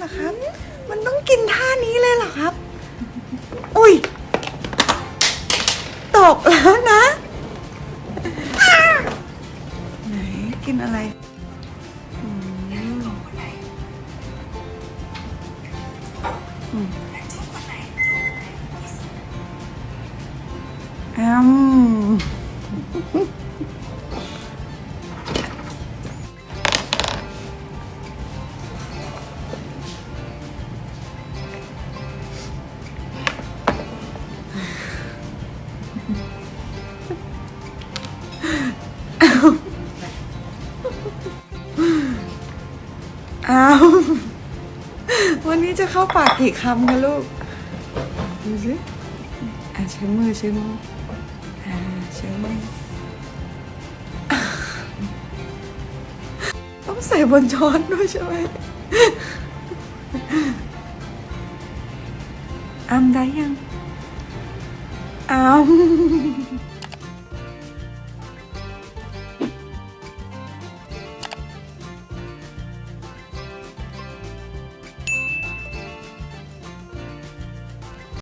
เหรอครับ มันต้องกินท่านี้เลยเหรอครับ อุ้ย ตกแล้วนะ ไหนกินอะไรอืม อ้าว วันนี้จะเข้าปากกี่คำคะลูก ดูสิอะใช้มือใช้มืออ่าใช้มือต้องใส่บนช้อนด้วยใช่ไหมอ้ำได้ยังอ้ำ